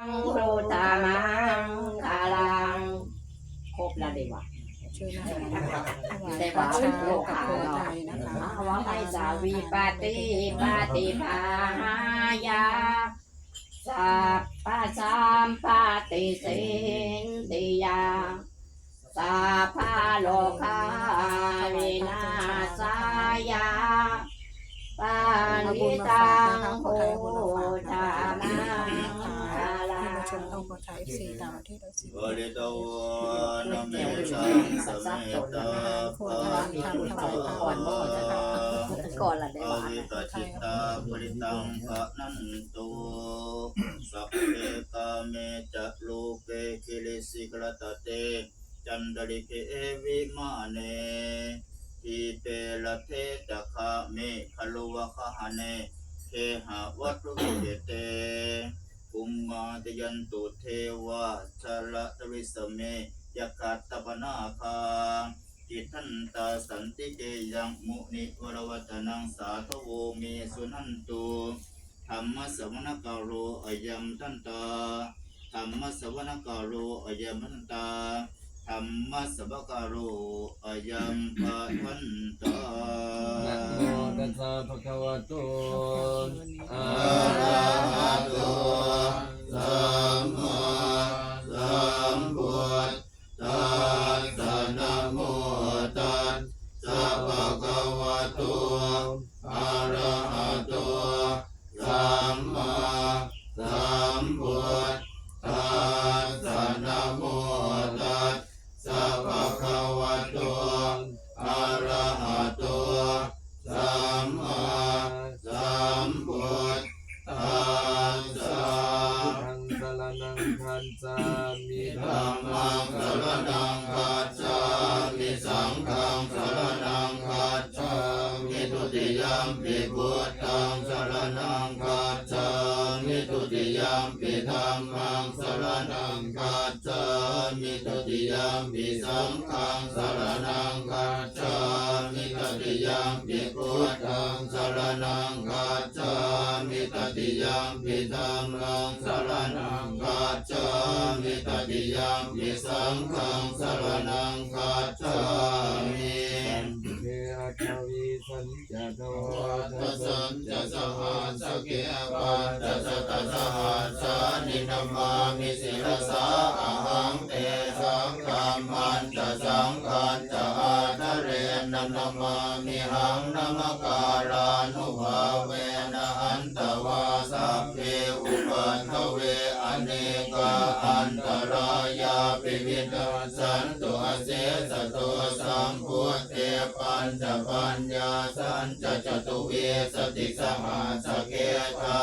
โคตามังคาลังครบแล้วเดีวะช่วยนะคะถวายแต่พระว่าเช้าโลกกับขาโพเนาะไทยนะคะอาว่าให้สาวีปาติปาติภายาสัพพะสามปาติสินติยาสัพพะโลกาวินาศายาปานิตาานะคะมังคาลาที่มาชมเอาโพไทยสีดาวที่เราสิบริตวานเมชังสเมตาภาวิตุตาก่อนละได้ภาว่าวิตจิตาปริตังภะนันตุสัพเพกาเมจะโลเกคิลิสิกรตเต จันดริเคเอวิมาเนทีเตลเทจะคะเมคลวะคหะเนเคหะวัตถุเกเต กุมมาตยันตุเทวะชาละทวิสเมยกัตตปนาคาจิตันตาสันติเกยังมุนิวรวัตนังสาธโวเมสุนันตุธรรมสวนกาโรอยัมทันตาธรรมสวนกาโรอยัมทันตา ธรรมสวกาโรอยัมปัทันตานะโมตัสสะภะคะวะโตอะอะระระหะหะโตโตสัมม รนังคัจามิธัมมังสรณังคัจฉามิสังฆังสรณังคัจฉามิทุติยมปิพุทธังสรณังคัจฉามิทุติยมปิธัมมังสรณังคัจฉามิทุติยมปิสังฆังสรณังคัจฉามิตติยมปิพุทธังสรณังคัจฉามิตติยมปิธัมมังสรณัง ตติยมปิสังฆังสรณังคัจามิเทอัตวิสัญจโตทัสัญจะสหัสเกปันจะสตสหัสานินามามิสิรสาอหังเตสังฆามันจะสังฆานจะอาทะเรนนามามิหังนมการานุภาเว อันตรายาปิวินสันตุอเสสตุสัมพุทเตปัญจปัญญาสันจจตุเวสติสหัสเกธา